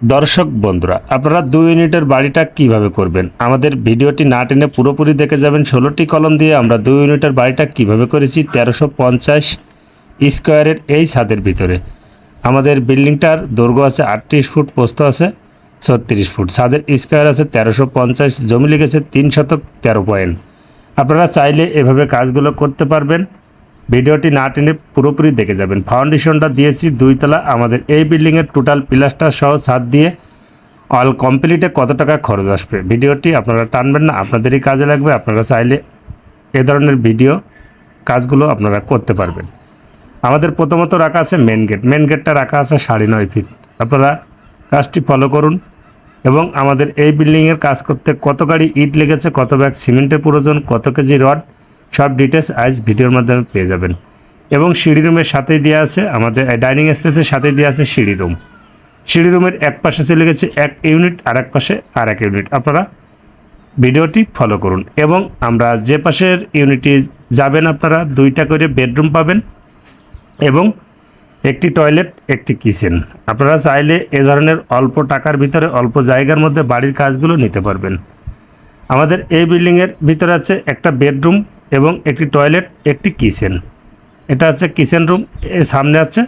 দর্শক বন্ধুরা, আপনারা দুই ইউনিটের বাড়িটা কীভাবে করবেন? আমাদের ভিডিওটি না টেনে পুরোপুরি দেখে যাবেন। ষোলোটি কলম দিয়ে আমরা দুই ইউনিটের বাড়িটা কীভাবে করেছি তেরোশো পঞ্চাশ স্কোয়ারের এই ছাদের ভিতরে। আমাদের বিল্ডিংটার দৈর্ঘ্য আছে আটত্রিশ ফুট পোস্ত আছে ছত্রিশ ফুট। ছাদের স্কোয়ার আছে তেরোশো পঞ্চাশ, জমি লেগেছে তিন শতক তেরো পয়েন্ট। আপনারা চাইলে এভাবে কাজগুলো করতে পারবেন। ভিডিওটি না টেনে পুরোপুরি দেখে যাবেন। ফাউন্ডেশনটা দিয়েছি দুইতলা আমাদের এই বিল্ডিংয়ের টোটাল প্লাস্টার সহ ছাদ দিয়ে অল কমপ্লিটে কত টাকা খরচ আসবে? ভিডিওটি আপনারা টানবেন না, আপনাদেরই কাজে লাগবে। আপনারা চাইলে এ ধরনের ভিডিও কাজগুলো আপনারা করতে পারবেন। আমাদের প্রথমত রাখা আছে মেন গেট মেন গেটটা রাখা আছে সাড়ে নয় ফিট আপনারা কাজটি ফলো করুন এবং আমাদের এই বিল্ডিংয়ের কাজ করতে কত গাড়ি ইট লেগেছে, কত ব্যাগ সিমেন্টের প্রয়োজন, কত কেজি রড সব ডিটেলস আজ ভিডিওর মাধ্যমে পেয়ে যাবেন। এবং সিঁড়ি রুমের সাথেই দেওয়া আছে আমাদের ডাইনিং স্পেসের সাথেই দেওয়া আছে সিঁড়ি রুম। সিঁড়ি রুমের এক পাশে চলে গেছে এক ইউনিট আর এক পাশে আর এক ইউনিট আপনারা ভিডিওটি ফলো করুন। এবং আমরা যে পাশের ইউনিটে যাবেন আপনারা, দুইটা করে বেডরুম পাবেন এবং একটি টয়লেট একটি কিচেন আপনারা চাইলে এ ধরনের অল্প টাকার ভিতরে অল্প জায়গার মধ্যে বাড়ির কাজগুলো নিতে পারবেন। আমাদের এই বিল্ডিংয়ের ভিতরে আছে একটা বেডরুম এবং একটি টয়লেট একটি কিচেন এটা আছে কিচেন রুম এর সামনে আছে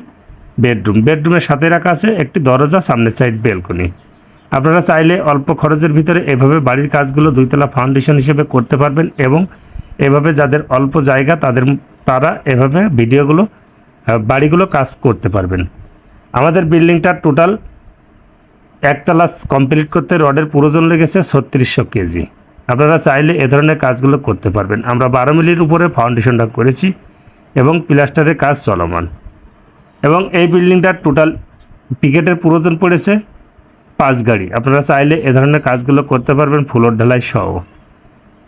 বেডরুম বেডরুমের সাথে রাখা আছে একটি দরজা, সামনের সাইড বেলকনি আপনারা চাইলে অল্প খরচের ভিতরে এভাবে বাড়ির কাজগুলো দুইতলা ফাউন্ডেশন হিসেবে করতে পারবেন এবং এভাবে যাদের অল্প জায়গা, তাদের তারা এভাবে ভিডিওগুলো বাড়িগুলো কাজ করতে পারবেন। আমাদের বিল্ডিংটার টোটাল একতলা কমপ্লিট করতে রডের প্রয়োজন লেগেছে ছত্রিশশো কেজি। আপনারা চাইলে এ ধরনের কাজগুলো করতে পারবেন। আমরা বারো মিলির উপরে ফাউন্ডেশনটা করেছি এবং প্লাস্টারের কাজ চলমান। এবং এই বিল্ডিংটার টোটাল পিকেটের প্রয়োজন পড়েছে, পাঁচ গাড়ি। আপনারা চাইলে এ ধরনের কাজগুলো করতে পারবেন ফুলোর ঢালাই সহ।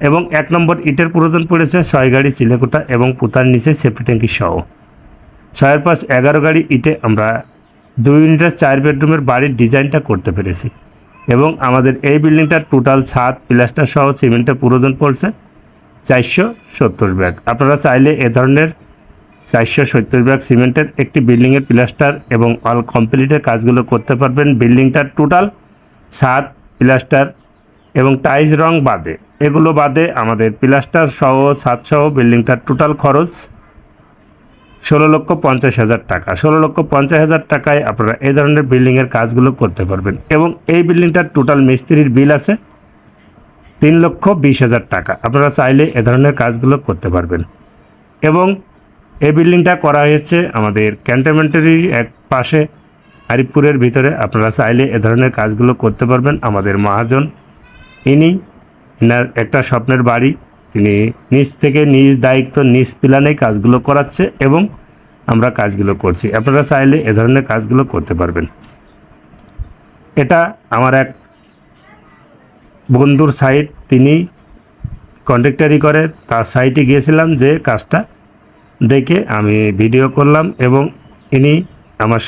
এবং এক নম্বর ইটের প্রয়োজন পড়েছে, ছয় গাড়ি চিলেকোটা এবং পুতার নিচে সেফটি ট্যাঙ্কি সহ। ছয়ের পাঁচ এগারো গাড়ি ইটে আমরা দুই ইউনিটের চার বেডরুমের বাড়ির ডিজাইনটা করতে পেরেছি। এবং আমাদের এই বিল্ডিংটার টোটাল ছাদ প্লাস্টার সহ সিমেন্টের প্রয়োজন পড়ছে, চারশো সত্তর ব্যাগ। আপনারা চাইলে এ ধরনের চারশো সত্তর ব্যাগ সিমেন্টের একটি বিল্ডিংয়ের প্লাস্টার এবং অল কমপ্লিটের কাজগুলো করতে পারবেন। বিল্ডিংটার টোটাল ছাদ প্লাস্টার এবং টাইলস রং বাদে। এগুলো বাদে আমাদের প্লাস্টার সহ, ছাদ সহ বিল্ডিংটার টোটাল খরচ ষোলো লক্ষ পঞ্চাশ হাজার টাকা। ষোলো লক্ষ পঞ্চাশ হাজার টাকায় আপনারা এই ধরনের বিল্ডিংয়ের কাজগুলো করতে পারবেন। এবং এই বিল্ডিংটার টোটাল মিস্ত্রির বিল আছে তিন লক্ষ বিশ হাজার টাকা। আপনারা চাইলে এ ধরনের কাজগুলো করতে পারবেন। এবং এই বিল্ডিংটা করা হয়েছে আমাদের ক্যান্টনমেন্টেরই এক পাশে, আরিফপুরের ভিতরে। আপনারা চাইলে এ ধরনের কাজগুলো করতে পারবেন। আমাদের মহাজন, ইনি এনার একটা স্বপ্নের বাড়ি। তিনি নিজ থেকে নিজ দায়িত্ব, নিজ প্ল্যানেই কাজগুলো করাচ্ছে এবং আমরা কাজগুলো করছি। আপনারা চাইলে এ ধরনের কাজগুলো করতে পারবেন। এটা আমার এক বন্ধুর সাইট তিনি কন্ট্রাক্টারি করে, তার সাইটে গিয়েছিলাম যে কাজটা দেখে আমি ভিডিও করলাম এবং ইনি আমার